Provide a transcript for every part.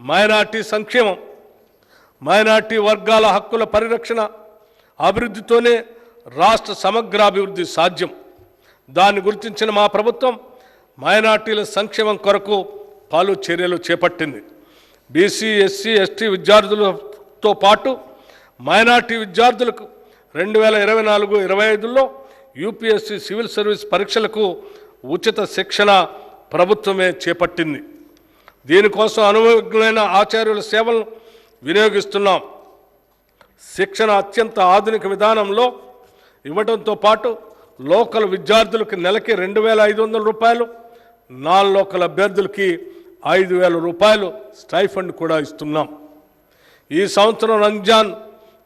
Minority సంక్షేమం minority వర్గాల హక్కుల పరిరక్షణ అభివృద్ధితోనే రాష్ట్ర సమగ్రాభివృద్ధి సాధ్యం. దాన్ని గుర్తించిన మా ప్రభుత్వం మైనార్టీల సంక్షేమం కొరకు పలు చర్యలు చేపట్టింది. బీసీ ఎస్సీ ఎస్టీ విద్యార్థులతో పాటు మైనార్టీ విద్యార్థులకు రెండు వేల ఇరవై నాలుగు ఇరవై ఐదులో యూపీఎస్సీ సివిల్ సర్వీస్ పరీక్షలకు ఉచిత శిక్షణ ప్రభుత్వమే చేపట్టింది. దీనికోసం అనుభవజ్ఞులైన ఆచార్యుల సేవలను వినియోగిస్తున్నాం. శిక్షణ అత్యంత ఆధునిక విధానంలో ఇవ్వడంతో పాటు లోకల్ విద్యార్థులకు నెలకి రెండు వేల ఐదు వందల రూపాయలు నాన్ లోకల్ అభ్యర్థులకి ఐదు వేల రూపాయలు స్టైఫండ్ కూడా ఇస్తున్నాం. ఈ సంవత్సరం రంజాన్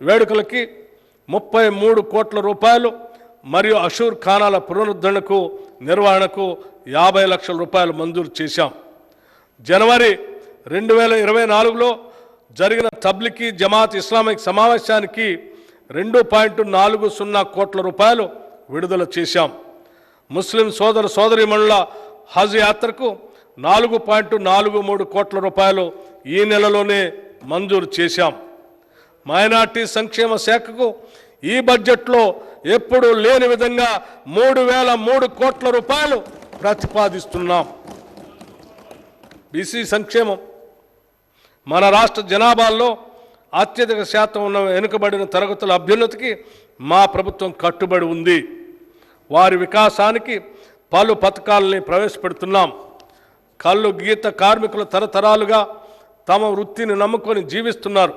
వేడుకలకి ముప్పై మూడు కోట్ల రూపాయలు మరియు అషూర్ ఖానాల పునరుద్ధరణకు నిర్వహణకు యాభై లక్షల రూపాయలు మంజూరు చేశాం. జనవరి రెండు వేల ఇరవై నాలుగులో జరిగిన తబ్లికి జమాత్ ఇస్లామిక్ సమావేశానికి రెండు పాయింట్ నాలుగు సున్నా కోట్ల రూపాయలు విడుదల చేశాం. ముస్లిం సోదర సోదరిమణుల హజ్ యాత్రకు నాలుగు పాయింట్ నాలుగు మూడు కోట్ల రూపాయలు ఈ నెలలోనే మంజూరు చేశాం. మైనార్టీ సంక్షేమ శాఖకు ఈ బడ్జెట్లో ఎప్పుడూ లేని విధంగా మూడు వేల మూడు కోట్ల రూపాయలు ప్రతిపాదిస్తున్నాం. బీసీ సంక్షేమం. మన రాష్ట్ర జనాభాలో అత్యధిక శాతం ఉన్న వెనుకబడిన తరగతుల అభ్యున్నతికి మా ప్రభుత్వం కట్టుబడి ఉంది. వారి వికాసానికి పలు పథకాలని ప్రవేశపెడుతున్నాం. కళ్ళు గీత కార్మికులు తరతరాలుగా తమ వృత్తిని నమ్ముకొని జీవిస్తున్నారు.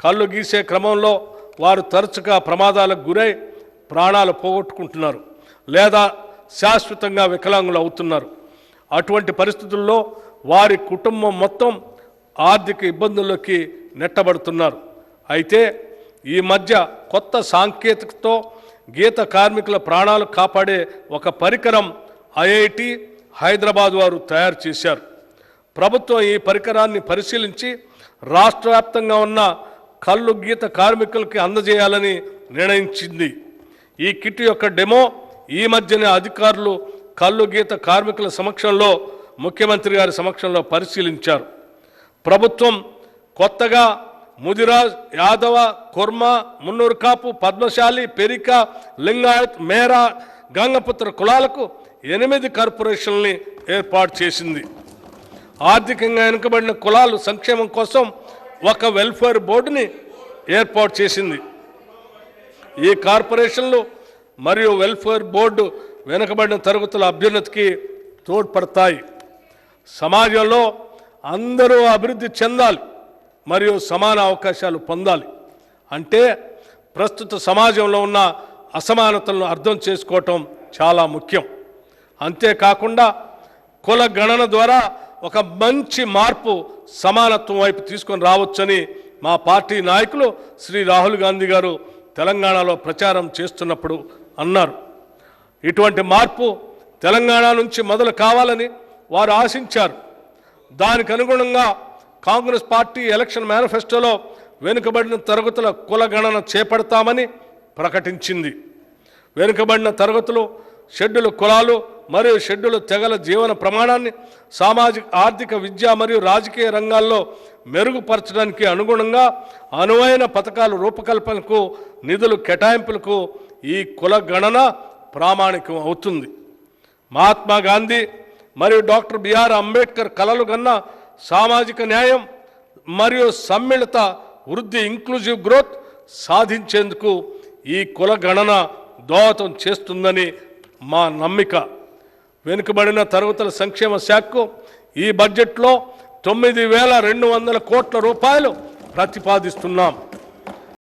కళ్ళు గీసే క్రమంలో వారు తరచుగా ప్రమాదాలకు గురై ప్రాణాలు పోగొట్టుకుంటున్నారు లేదా శాశ్వతంగా వికలాంగులు అవుతున్నారు. అటువంటి పరిస్థితుల్లో వారి కుటుంబం మొత్తం ఆర్థిక ఇబ్బందుల్లోకి నెట్టబడుతున్నారు. అయితే ఈ మధ్య కొత్త సాంకేతికతో గీత కార్మికుల ప్రాణాలు కాపాడే ఒక పరికరం ఐఐటి హైదరాబాద్ వారు తయారు చేశారు. ప్రభుత్వం ఈ పరికరాన్ని పరిశీలించి రాష్ట్ర వ్యాప్తంగా ఉన్న కళ్ళు గీత కార్మికులకి అందజేయాలని నిర్ణయించింది. ఈ కిట్ యొక్క డెమో ఈ మధ్యనే అధికారులు కళ్ళు గీత కార్మికుల సమక్షంలో ముఖ్యమంత్రి గారి సమక్షంలో పరిశీలించారు. ప్రభుత్వం కొత్తగా ముదిరాజ్ యాదవ కుర్మ మున్నూరు కాపు పద్మశాలి పెరిక లింగాయత్ మేరా గంగపుత్ర కులాలకు ఎనిమిది కార్పొరేషన్లని ఏర్పాటు చేసింది. ఆర్థికంగా వెనుకబడిన కులాలు సంక్షేమం కోసం ఒక వెల్ఫేర్ బోర్డుని ఏర్పాటు చేసింది. ఈ కార్పొరేషన్లు మరియు వెల్ఫేర్ బోర్డు వెనుకబడిన తరగతుల అభ్యున్నతికి తోడ్పడతాయి. సమాజంలో అందరూ అభివృద్ధి చెందాలి మరియు సమాన అవకాశాలు పొందాలి. అంటే ప్రస్తుత సమాజంలో ఉన్న అసమానతలను అర్థం చేసుకోవటం చాలా ముఖ్యం. అంతేకాకుండా కుల గణన ద్వారా ఒక మంచి మార్పు సమానత్వం వైపు తీసుకొని రావచ్చని మా పార్టీ నాయకులు శ్రీ రాహుల్ గాంధీ గారు తెలంగాణలో ప్రచారం చేస్తున్నప్పుడు అన్నారు. ఇటువంటి మార్పు తెలంగాణ నుంచి మొదలు కావాలని వారు ఆశించారు. దానికి అనుగుణంగా కాంగ్రెస్ పార్టీ ఎలక్షన్ మేనిఫెస్టోలో వెనుకబడిన తరగతుల కులగణన చేపడతామని ప్రకటించింది. వెనుకబడిన తరగతులు షెడ్యూల్ కులాలు మరియు షెడ్యూల్ తెగల జీవన ప్రమాణాన్ని సామాజిక ఆర్థిక విద్య మరియు రాజకీయ రంగాల్లో మెరుగుపరచడానికి అనుగుణంగా అనువైన పథకాలు రూపకల్పనకు నిధులు కేటాయింపులకు ఈ కుల గణన ప్రామాణికం అవుతుంది. మహాత్మా గాంధీ మరియు డాక్టర్ బిఆర్ అంబేద్కర్ కలలు కన్న సామాజిక న్యాయం మరియు సమ్మిళిత వృద్ధి ఇంక్లూజివ్ గ్రోత్ సాధించేందుకు ఈ కుల గణన దోహదం చేస్తుందని మా నమ్మిక. వెనుకబడిన తరగతుల సంక్షేమ శాఖకు ఈ బడ్జెట్లో తొమ్మిది వేల రెండు వందల కోట్ల రూపాయలు ప్రతిపాదిస్తున్నాం.